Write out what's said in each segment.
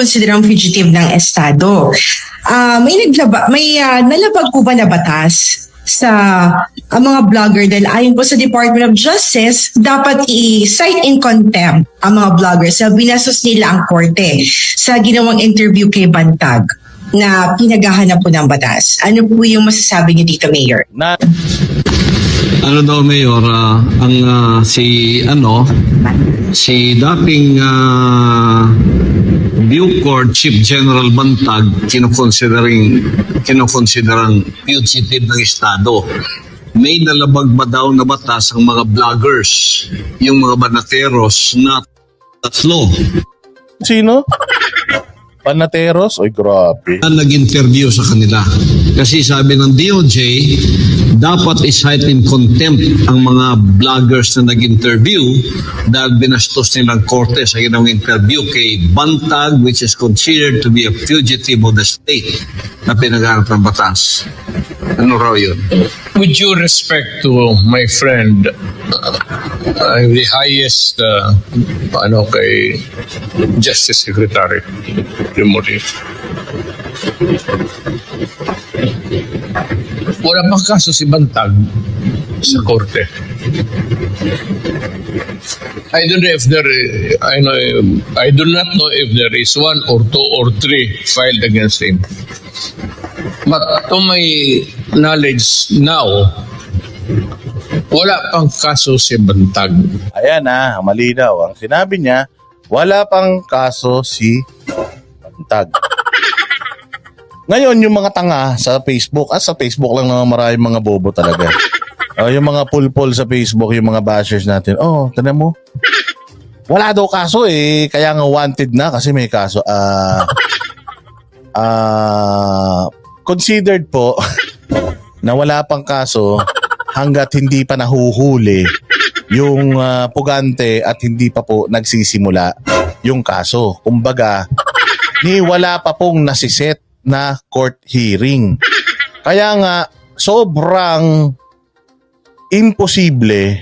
konsiderang fugitive ng Estado. Ah, may naglaba, may ah, nalabag po ba na batas sa ang mga vlogger dahil ayon po sa Department of Justice, dapat i-cite in contempt ang mga vloggers sa binasos nila ang korte sa ginawang interview kay Bantag na pinaghahanap po ng batas. Ano po yung masasabi niyo dito, Mayor? Na, ano daw mayor ah, ang ah, si ano si dating uh, Bucor Chief General Bantag kinoconsidering kinoconsiderang fugitive ng estado may nalabag ba daw na batas ang mga vloggers yung mga banateros na tatlo sino? Panateros? Oy, grabe. na nag-interview sa kanila. Kasi sabi ng DOJ, dapat i-cite in contempt ang mga vloggers na nag-interview dahil binastos nilang korte sa ginawang interview kay Bantag which is considered to be a fugitive of the state na pinagharap ng batas. Ano raw yun? with due respect to my friend, uh, the highest, uh, ano, kay Justice Secretary Timothy. Wala pang kaso si Bantag sa korte. I don't know if there, I know, I do not know if there is one or two or three filed against him. But to my knowledge now, wala pang kaso si Bantag. Ayan na, malinaw. Ang sinabi niya, wala pang kaso si Bantag. Ngayon, yung mga tanga sa Facebook, ah, sa Facebook lang naman maraming mga bobo talaga. Oh, yung mga pulpol sa Facebook, yung mga bashers natin, oh, tanan mo, wala daw kaso eh, kaya nga wanted na kasi may kaso. Ah, ah, considered po na wala pang kaso hanggat hindi pa nahuhuli yung ah, pugante at hindi pa po nagsisimula yung kaso. Kumbaga, ni wala pa pong nasiset na court hearing. Kaya nga, sobrang imposible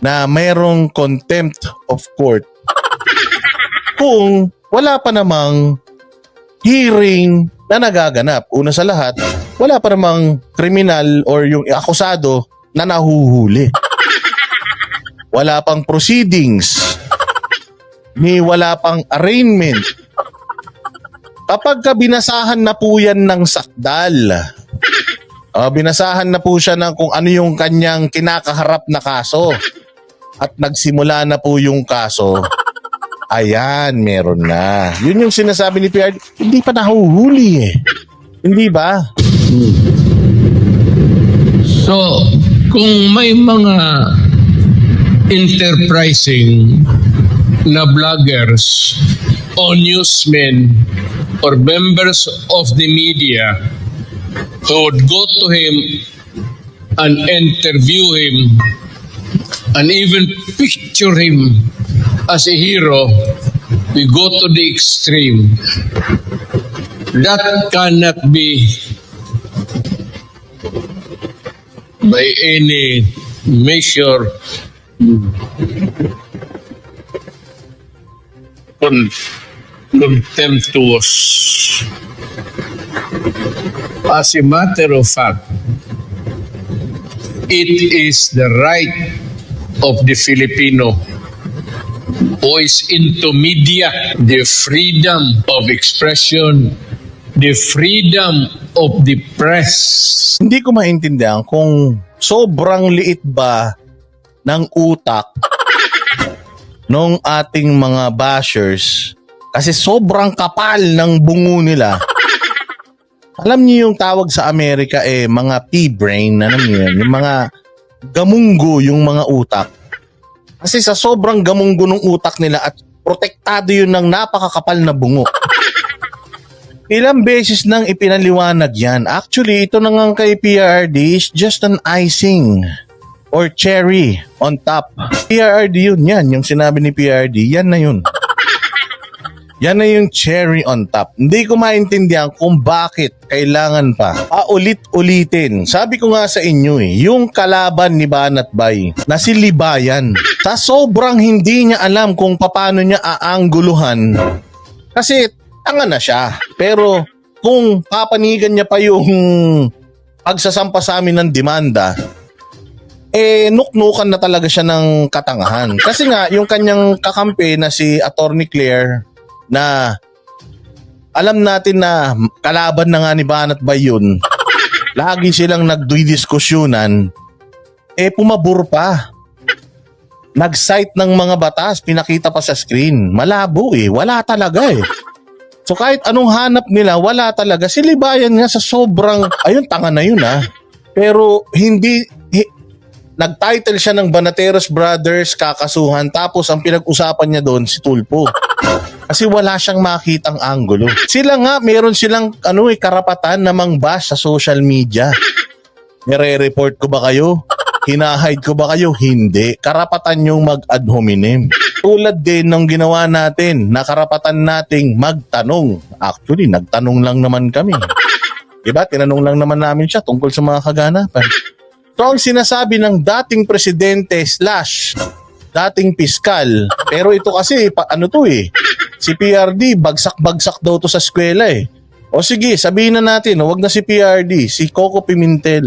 na mayroong contempt of court kung wala pa namang hearing na nagaganap. Una sa lahat, wala pa namang kriminal or yung akusado na nahuhuli. Wala pang proceedings. Ni wala pang arraignment. Kapag ka binasahan na po yan ng sakdal, ah, binasahan na po siya ng kung ano yung kanyang kinakaharap na kaso at nagsimula na po yung kaso, ayan, meron na. Yun yung sinasabi ni PRD, hindi pa nahuhuli eh. Hindi ba? So, kung may mga enterprising na vloggers o newsmen or members of the media who would go to him and interview him and even picture him as a hero, we go to the extreme. That cannot be by any measure con- contemptuous. As a matter of fact, it is the right of the Filipino is into media, the freedom of expression, the freedom of the press, Hindi ko maintindihan kung sobrang liit ba ng utak nung ating mga bashers kasi sobrang kapal ng bungo nila. Alam niyo yung tawag sa Amerika eh mga pea-brain, alam niyo yun, yung mga gamunggo yung mga utak. Kasi sa sobrang gamunggo ng utak nila at protektado yun ng napakakapal na bungo. Ilang beses nang ipinaliwanag yan. Actually, ito na nga kay PRD is just an icing or cherry on top. PRD yun, yan. Yung sinabi ni PRD, yan na yun. Yan na yung cherry on top. Hindi ko maintindihan kung bakit kailangan pa paulit-ulitin. Sabi ko nga sa inyo eh, yung kalaban ni Banat Bay na si Libayan, sa sobrang hindi niya alam kung paano niya aangguluhan Kasi tanga na siya. Pero kung papanigan niya pa yung pagsasampa sa amin ng demanda, eh nuknukan na talaga siya ng katangahan. Kasi nga, yung kanyang kakampi na si Attorney Claire na alam natin na kalaban na nga ni Banat Bayun, lagi silang nagdidiskusyonan, eh pumabor pa. Nag-cite ng mga batas, pinakita pa sa screen. Malabo eh, wala talaga eh. So kahit anong hanap nila, wala talaga. Si Libayan nga sa sobrang, ayun, tanga na yun ah. Pero hindi, hi- nag-title siya ng Banateros Brothers kakasuhan tapos ang pinag-usapan niya doon si Tulpo. Kasi wala siyang makitang anggulo. Sila nga, meron silang ano eh, karapatan na mang-bash sa social media. Nire-report ko ba kayo? Hinahide ko ba kayo? Hindi. Karapatan yung mag-ad hominem. Tulad din ng ginawa natin, na karapatan nating magtanong. Actually, nagtanong lang naman kami. Diba? Tinanong lang naman namin siya tungkol sa mga kaganapan. So ang sinasabi ng dating presidente slash dating piskal, pero ito kasi, pa, ano to eh, si PRD, bagsak-bagsak daw to sa eskwela eh. O sige, sabihin na natin, wag na si PRD, si Coco Pimentel,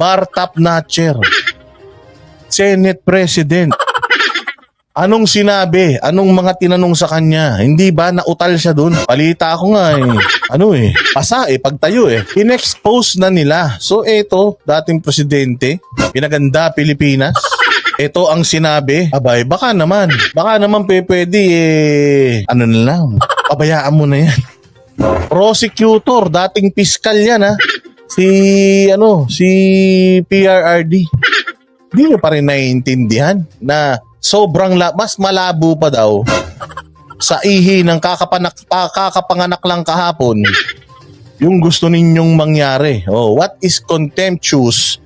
bar top notcher, Senate President. Anong sinabi? Anong mga tinanong sa kanya? Hindi ba nautal siya dun? Palita ako nga eh. Ano eh? Pasa eh, pagtayo eh. In-expose na nila. So eto, dating presidente, pinaganda Pilipinas. Ito ang sinabi. Abay, baka naman. Baka naman pe, pwede eh. Ano na lang. Pabayaan mo na yan. Prosecutor, dating piskal yan ha. Si, ano, si PRRD. Hindi nyo pa rin naiintindihan na sobrang la- mas malabo pa daw sa ihi ng kakapanak, pa- kakapanganak lang kahapon yung gusto ninyong mangyari. Oh, what is contemptuous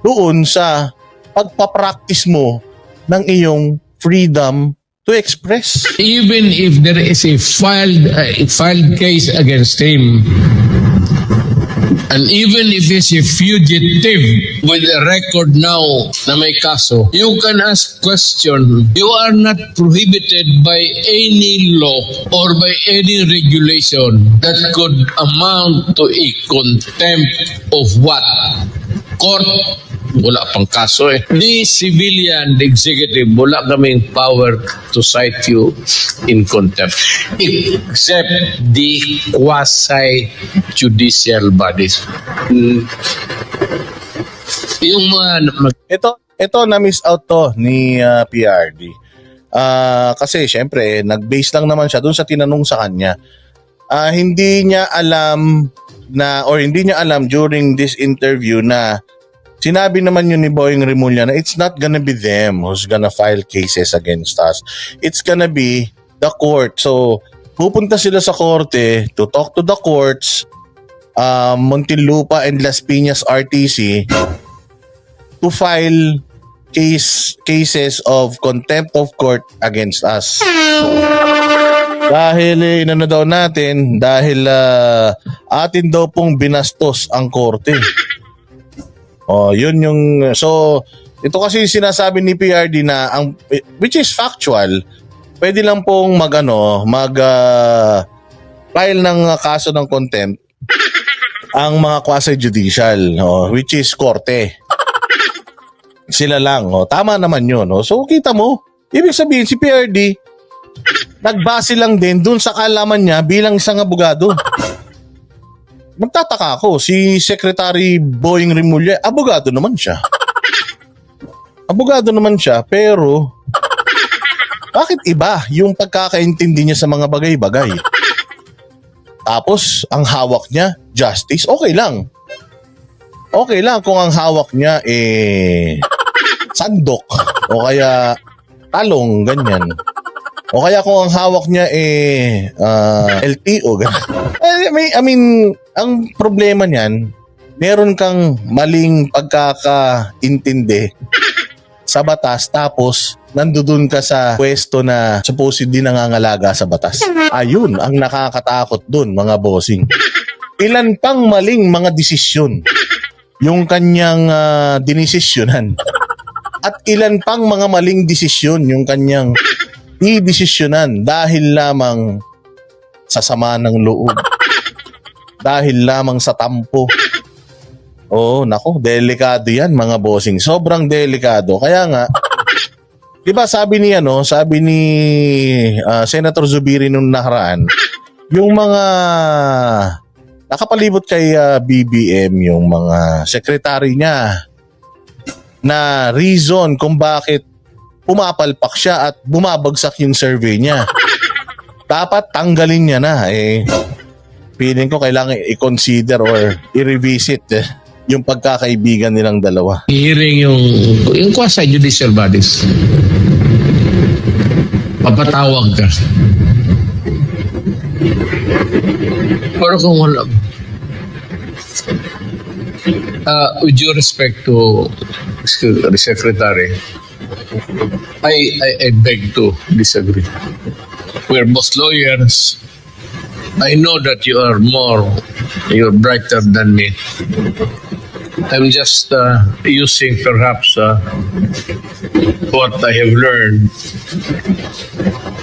doon sa pagpapractice mo ng iyong freedom to express? even if there is a filed uh, filed case against him and even if he's a fugitive with a record now na may kaso you can ask question you are not prohibited by any law or by any regulation that could amount to a contempt of what? Court wala pang kaso eh. Ni civilian, executive, wala kaming power to cite you in contempt. Except the quasi-judicial bodies. Mm. Yung mga mag- Ito, ito na-miss out to ni ah, PRD. Ah, kasi syempre, nag-base lang naman siya dun sa tinanong sa kanya. Ah, hindi niya alam na or hindi niya alam during this interview na sinabi naman yun ni Boying Rimulya na it's not gonna be them who's gonna file cases against us. It's gonna be the court. So, pupunta sila sa korte to talk to the courts, um, Montilupa and Las Piñas RTC to file case cases of contempt of court against us. Dahil eh, inano daw natin, dahil ah, atin daw pong binastos ang korte. Oh, yun yung so ito kasi sinasabi ni PRD na ang which is factual. Pwede lang pong magano, mag ah, file ng ah, kaso ng contempt ang mga quasi judicial, oh, which is korte sila lang. Oh. Tama naman yun. Oh. So, kita mo, ibig sabihin si PRD, nagbase lang din dun sa kalaman niya bilang isang abogado. Magtataka ako, si Secretary Boying Rimulya, abogado naman siya. Abogado naman siya, pero bakit iba yung pagkakaintindi niya sa mga bagay-bagay? Tapos, ang hawak niya, justice, okay lang. Okay lang kung ang hawak niya eh sandok o kaya talong ganyan. O kaya kung ang hawak niya eh ah, LTO ganyan. Eh, I mean, I mean, ang problema niyan, meron kang maling pagkakaintindi sa batas tapos nandoon ka sa pwesto na supposedly nangangalaga sa batas. Ayun ang nakakatakot dun mga bossing. Ilan pang maling mga desisyon yung kanyang ah, dinesisyonan. At ilan pang mga maling desisyon yung kanyang idesisyonan dahil lamang sa sama ng loob. Dahil lamang sa tampo. Oo, nako, delikado yan mga bossing. Sobrang delikado. Kaya nga, di ba sabi ni ano, sabi ni ah, Senator Zubiri nung nakaraan, yung mga nakapalibot kay ah, BBM, yung mga sekretary niya, na reason kung bakit pumapalpak siya at bumabagsak yung survey niya. Dapat tanggalin niya na. Eh, feeling ko kailangan i-consider or i-revisit eh, yung pagkakaibigan nilang dalawa. hearing yung yung quasi judicial bodies. Papatawag ka. Pero kung wala, uh, with due respect to excuse, the secretary, I, I, I beg to disagree. We're both lawyers. I know that you are more, you're brighter than me. I'm just uh, using perhaps uh, what I have learned.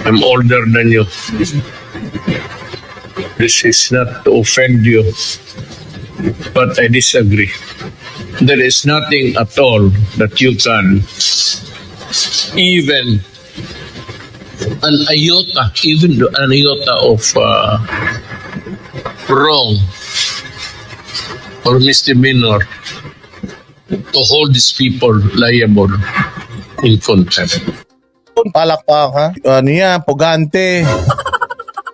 I'm older than you. This is not to offend you, but I disagree. There is nothing at all that you can even an iota, even an iota of uh, wrong or misdemeanor to hold these people liable in contempt. Palakpak ha? Ano yan, pugante.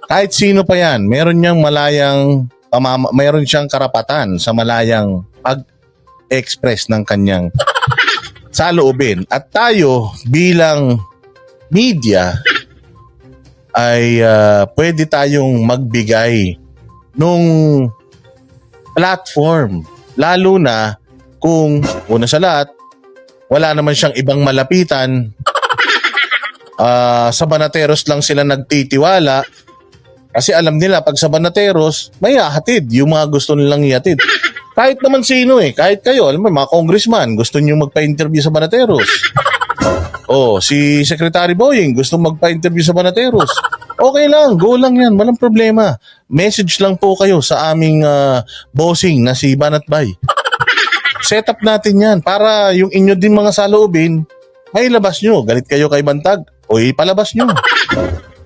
Kahit sino pa yan, meron niyang malayang, pamama, meron siyang karapatan sa malayang pag-express ng kanyang saloobin. At tayo bilang media ay ah, pwede tayong magbigay nung platform. Lalo na kung una sa lahat, wala naman siyang ibang malapitan. Ah, sa Banateros lang sila nagtitiwala kasi alam nila pag sa Banateros, may hahatid yung mga gusto nilang ihatid. Kahit naman sino eh, kahit kayo, alam mo, mga congressman, gusto niyo magpa-interview sa Banateros. Oh, si Secretary Boying gusto magpa-interview sa Banateros. Okay lang, go lang yan, walang problema. Message lang po kayo sa aming ah, bossing na si Banat Bay. Set up natin yan para yung inyo din mga saloobin, may labas nyo. Galit kayo kay Bantag, o ipalabas nyo.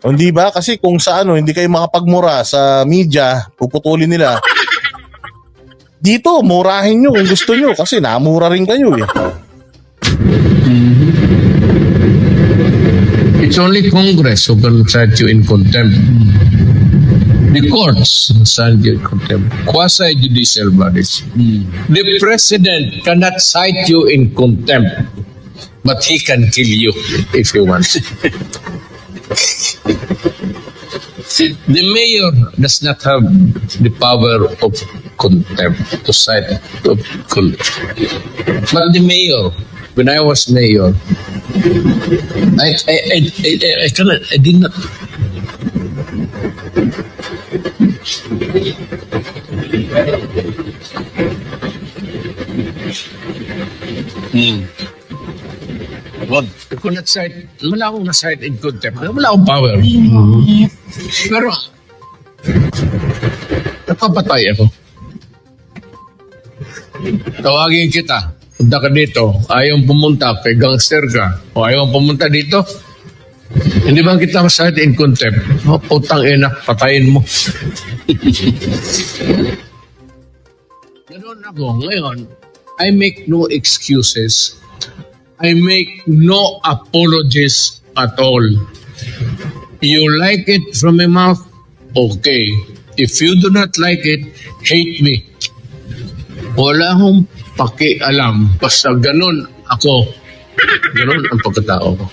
Hindi ba? Kasi kung sa ano, hindi kayo makapagmura sa media, puputulin nila. Dito, murahin nyo kung gusto nyo kasi namura rin kayo eh. It's only Congress who can cite you in contempt. The courts cite you in contempt. Quasi-judicial bodies. Hmm. The president cannot cite you in contempt, but he can kill you if he wants. the mayor does not have the power of contempt to cite of contempt. But the mayor, when I was mayor, I, I, I, I, I cannot, I did not. Hmm. Could not cite, wala akong na-cite in contempt. Wala akong power. Pero, napapatay ako. Tawagin kita. Punta ka dito. Ayaw pumunta. Kay gangster ka. O ayaw pumunta dito. Hindi ba kita masahit in contempt? O, putang ina, patayin mo. Ganun ako. Ngayon, I make no excuses. I make no apologies at all. You like it from my mouth? Okay. If you do not like it, hate me. Wala akong pakialam. Basta ganun ako. Ganun ang pagkatao ko.